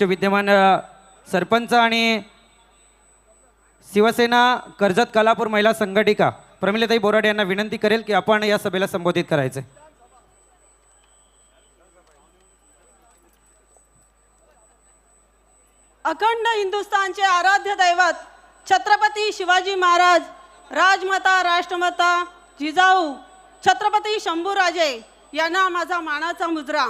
जे विद्यमान सरपंच आणि शिवसेना कर्जत कलापूर महिला संघटिका प्रमिलाताई बोराडे यांना विनंती करेल की आपण या सभेला संबोधित करायचे. अखंड हिंदुस्थानचे आराध्य दैवत छत्रपती शिवाजी महाराज राजमाता राष्ट्रमाता जिजाऊ छत्रपती शंभूराजे यांना माझा मानाचा मुजरा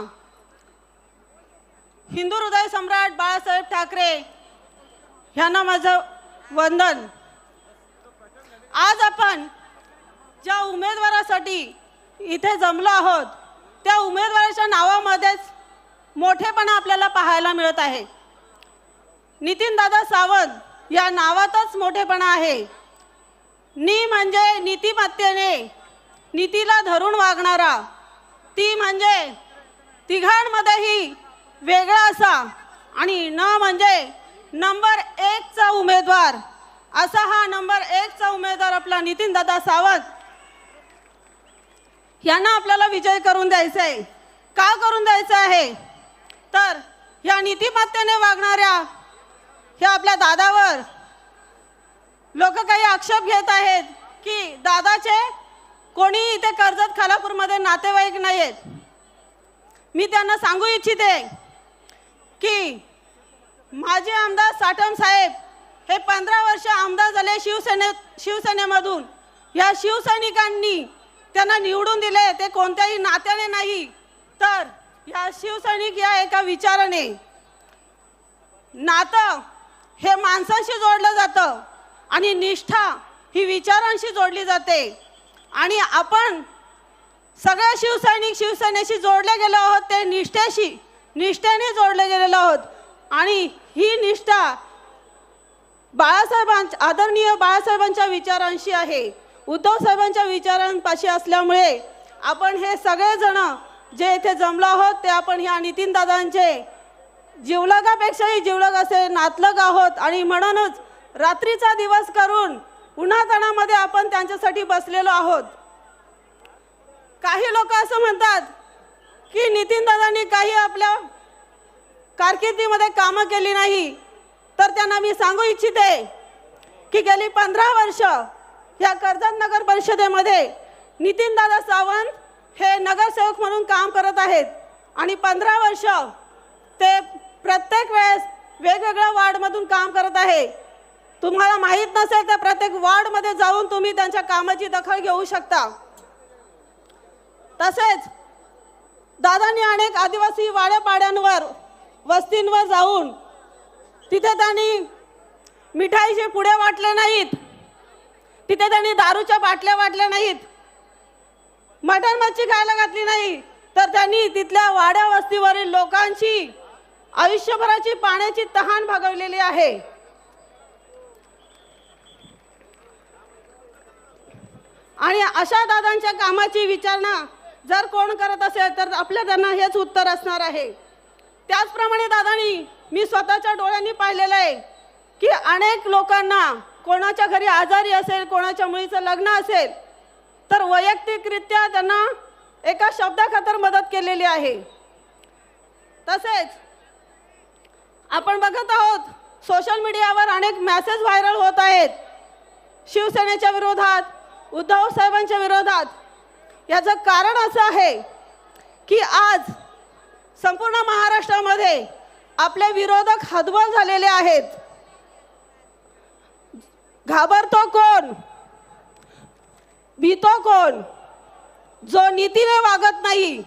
हिंदू हृदय सम्राट बाळासाहेब ठाकरे ह्यांना माझं वंदन. आज आपण ज्या उमेदवारासाठी इथे जमलो आहोत त्या उमेदवाराच्या नावामध्येच मोठेपणा आपल्याला पाहायला मिळत आहे. नितीनदादा सावंत या नावातच मोठेपणा आहे. नी म्हणजे नीतिमत्तेने नीतीला धरून वागणारा. ती म्हणजे तिघांमध्येही वेगळा असा. आणि न म्हणजे नंबर एकचा उमेदवार. असा हा नंबर एकचा उमेदवार आपला नितीनदादा सावंत. यांना आपल्याला विजय करून द्यायचा आहे का करून द्यायचं आहे? तर ह्या नीतिमत्तेने वागणाऱ्या ह्या आपल्या दादावर लोक काही आक्षेप घेत आहेत की दादाचे कोणी इथे कर्जत खालापूरमध्ये नातेवाईक नाही आहेत मी त्यांना सांगू इच्छिते की माझे आमदार साठम साहेब हे पंधरा वर्ष आमदार झाले शिवसेने शिवसेनेमधून. या शिवसैनिकांनी त्यांना निवडून दिले ते कोणत्याही नात्याने नाही. तर या शिवसैनिक या एका विचाराने नातं हे माणसांशी जोडलं जातं आणि निष्ठा ही विचारांशी जोडली जाते. आणि आपण सगळे शिवसैनिक शिवसेनेशी जोडले गेलो आहोत ते निष्ठेशी निष्ठेने जोडले गेलेलो आहोत. आणि ही निष्ठा बाळासाहेबांच्या आदरणीय बाळासाहेबांच्या विचारांशी आहे. उद्धव साहेबांच्या विचारांपाशी असल्यामुळे आपण हे सगळेजण जे इथे जमलो आहोत ते आपण ह्या नितीनदादांचे जिवलगापेक्षाही जिवलग असे नातलग आहोत. आणि म्हणूनच रात्रीचा दिवस करून उन्हाताणामध्ये आपण त्यांच्यासाठी बसलेलो आहोत. काही लोक असं म्हणतात की नितीन दादांनी काही आपल्या कारकिर्दीमध्ये कामं केली नाही तर त्यांना मी सांगू इच्छिते की गेली पंधरा वर्ष या कर्जत नगर परिषदेमध्ये नितीनदादा सावंत हे नगरसेवक म्हणून काम करत आहेत. आणि पंधरा वर्ष ते प्रत्येक वेळेस वेगवेगळ्या वार्डमधून काम करत आहे. तुम्हाला माहीत नसेल तर प्रत्येक वार्डमध्ये जाऊन तुम्ही त्यांच्या कामाची दखल घेऊ शकता. तसेच दादांनी अनेक आदिवासी वाड्यापाड्यांवर वस्तींवर जाऊन तिथे त्यांनी मिठाईचे पुढे वाटले नाहीत. तिथे त्यांनी दारूच्या बाटल्या वाटल्या नाहीत. मटण मच्छी खायला घातली नाही. तर त्यांनी तिथल्या वाड्या वस्तीवरील लोकांची आयुष्यभराची पाण्याची तहान भागवलेली आहे. आणि अशा दादांच्या कामाची विचारणा जर कोण करत असेल तर आपल्या त्यांना हेच उत्तर असणार आहे. त्याचप्रमाणे दादांनी मी स्वतःच्या डोळ्यांनी पाहिलेलं आहे की अनेक लोकांना कोणाच्या घरी आजारी असेल कोणाच्या मुलीचं लग्न असेल तर वैयक्तिकरित्या त्यांना एका शब्दाखातर मदत केलेली आहे. तसेच आपण बघत आहोत सोशल मीडियावर अनेक मॅसेज व्हायरल होत आहेत. शिवसेनेच्या विरोधात उद्धव साहेबांच्या विरोधात याचं कारण असं आहे की आज संपूर्ण महाराष्ट्रामध्ये आपले विरोधक हतबल झालेले आहेत. घाबरतो कोण? भीतो कोण? जो नीतीने वागत नाही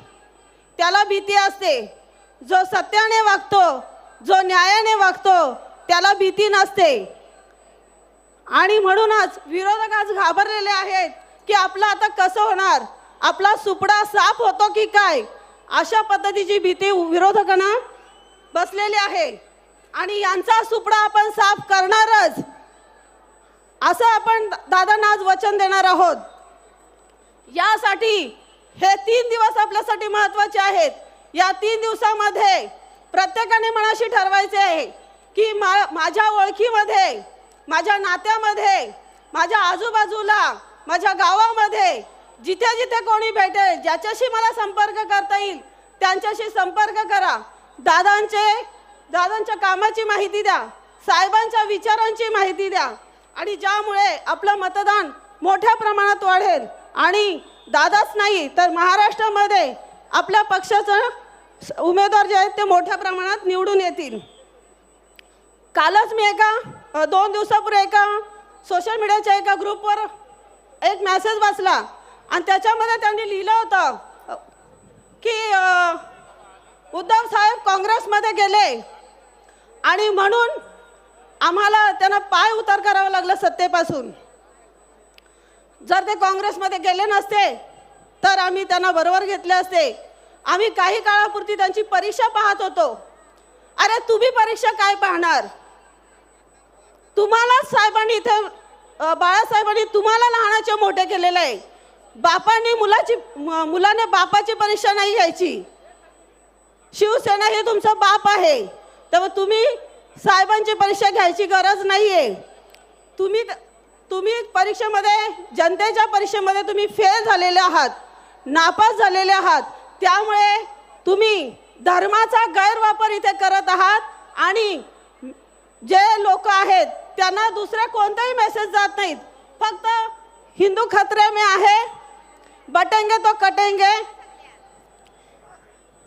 त्याला भीती असते. जो सत्याने वागतो जो न्यायाने वागतो त्याला भीती नसते. आणि म्हणूनच विरोधक आज घाबरलेले आहेत की आपलं आता कसं होणार? आपला सुपडा साफ होतो की काय? अशा पद्धतीची भीती विरोधकांना बसलेली आहे. आणि यांचा सुपडा आपण साफ करणारच. असं आपण दादांना आज वचन देणार आहोत. यासाठी हे तीन दिवस आपल्यासाठी महत्त्वाचे आहेत. या तीन दिवसामध्ये प्रत्येकाने मनाशी ठरवायचे आहे की मा माझ्या ओळखीमध्ये माझ्या नात्यामध्ये माझ्या आजूबाजूला माझ्या गावामध्ये जिथे जिथे कोणी भेटेल ज्याच्याशी मला संपर्क करता येईल त्यांच्याशी संपर्क करा. दादांचे दादांच्या कामाची माहिती द्या साहेबांच्या विचारांची माहिती द्या. आणि ज्यामुळे आपलं मतदान मोठ्या प्रमाणात वाढेल. आणि दादाच नाही तर महाराष्ट्रामध्ये आपल्या पक्षाचं उमेदवार जे आहेत ते मोठ्या प्रमाणात निवडून येतील. कालच मी एका दोन दिवसापूर्वी एका सोशल मीडियाच्या एका ग्रुपवर एक मेसेज वाचला. आणि त्याच्यामध्ये त्यांनी लिहिलं होतं की उद्धव साहेब काँग्रेसमध्ये गेले आणि म्हणून आम्हाला त्यांना पाय उतार करावं लागलं सत्तेपासून. जर ते काँग्रेसमध्ये गेले नसते तर आम्ही त्यांना बरोबर घेतले असते. आम्ही काही काळापुरती त्यांची परीक्षा पाहत होतो. अरे तुम्ही परीक्षा काय पाहणार? तुम्हालाच साहेबांनी इथे बाळासाहेबांनी तुम्हाला लहानाचे मोठे केलेलं आहे. बापांनी मुलाची मुलाने बापाची परीक्षा नाही घ्यायची. शिवसेना हे तुमचा बाप आहे. तर तुम्ही साहेबांची परीक्षा घ्यायची गरज नाही आहे तुम्ही तुम्ही परीक्षेमध्ये जनतेच्या परीक्षेमध्ये तुम्ही फेल झालेले आहात नापास झालेले आहात. त्यामुळे तुम्ही धर्माचा गैरवापर इथे करत आहात आणि जे लोक आहेत त्यांना दुसरे कोणताही मेसेज जात नाहीत. फक्त हिंदू खतरे में आहे. बटेंगे तो कटेंगे.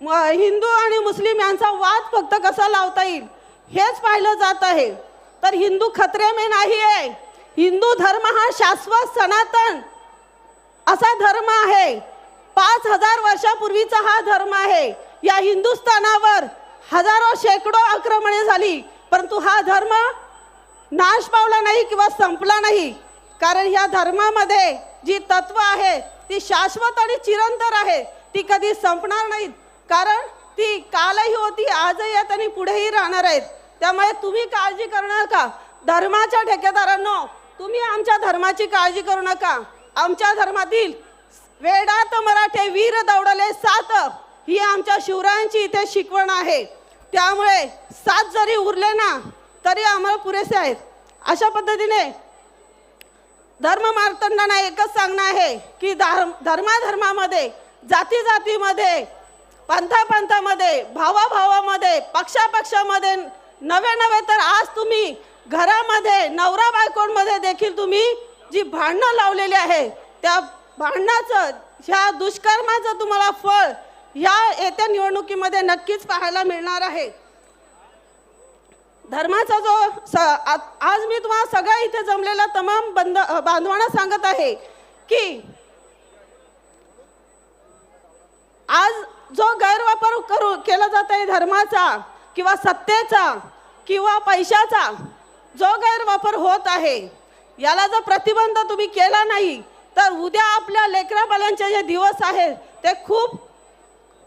हिंदू आणि मुस्लिम यांचा वाद फक्त कसा लावता येईल? हेच पाहिलं जात आहे. तर हिंदू खतरे में नाही आहे हिंदू धर्म हा शाश्वत सनातन असा धर्म आहे. पाच हजार वर्षापूर्वीचा हा धर्म आहे. या हिंदुस्थानावर हजारो शेकडो आक्रमणे झाली. परंतु हा धर्म नाश पावला नाही किंवा संपला नाही. कारण ह्या धर्मामध्ये जी तत्व आहे ती शाश्वत आणि चिरंतर आहे. ती कधी संपणार नाहीत. कारण ती कालही होती आजही आहेत आणि पुढेही राहणार आहेत. त्यामुळे तुम्ही काळजी करणार का धर्माच्या ठेकेदारांनो तुम्ही आमच्या धर्माची काळजी करू नका. आमच्या धर्मातील वेडात मराठे वीर दौडले सात. ही आमच्या शिवरायांची इथे शिकवण आहे. त्यामुळे सात जरी उरले ना तरी आम्हाला पुरेसे आहेत. अशा पद्धतीने धर्म मार्तंडांना एकच सांगणं आहे की धर्म धर्माधर्मामध्ये जाती जातीमध्ये पंथापंथामध्ये भावाभावामध्ये पक्षापक्षामध्ये नवे नवे तर आज तुम्ही घरामध्ये नवरा बायकोंमध्ये देखील तुम्ही जी भांडणं लावलेली आहे त्या भांडणाचं ह्या दुष्कर्माचं तुम्हाला फळ ह्या येत्या निवडणुकीमध्ये नक्कीच पाहायला मिळणार आहे. धर्माचा जो स आ- आज मी तुम्हाला सगळ्या इथे जमलेला तमाम बंद बांधवांना सांगत आहे की आज जो गैरवापर करू केला जात आहे धर्माचा किंवा सत्तेचा किंवा पैशाचा जो गैरवापर होत आहे याला जर प्रतिबंध तुम्ही केला नाही तर उद्या आपल्या लेकराबाल्यांचे जे दिवस आहेत ते खूप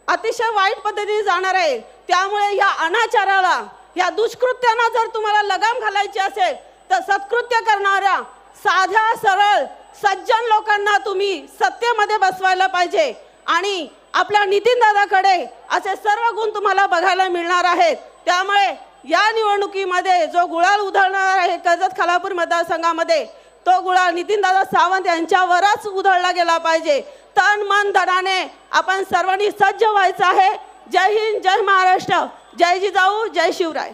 अतिशय वाईट पद्धतीने जाणार आहे. त्यामुळे या अनाचाराला या दुष्कृत्यांना जर तुम्हाला लगाम घालायची असेल तर सत्कृत्य करणाऱ्या साध्या सरळ सज्जन लोकांना तुम्ही सत्तेमध्ये बसवायला पाहिजे. आणि आपल्या नितीन दादाकडे असे सर्व गुण तुम्हाला बघायला मिळणार आहेत. त्यामुळे या निवडणुकीमध्ये जो गुळाल उधळणार आहे कर्जत खालापूर मतदारसंघामध्ये तो गुळाल नितीनदादा सावंत यांच्यावरच उधळला गेला पाहिजे. तन मन धनाने आपण सर्वांनी सज्ज व्हायचं आहे. जय हिंद जय महाराष्ट्र. जय जिजाऊ जय शिवराय.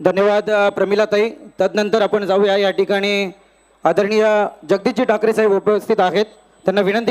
धन्यवाद प्रमिलाताई. तदनंतर आपण जाऊया या ठिकाणी आदरणीय जगदीशजी ठाकरे साहेब उपस्थित आहेत. त्यांना विनंती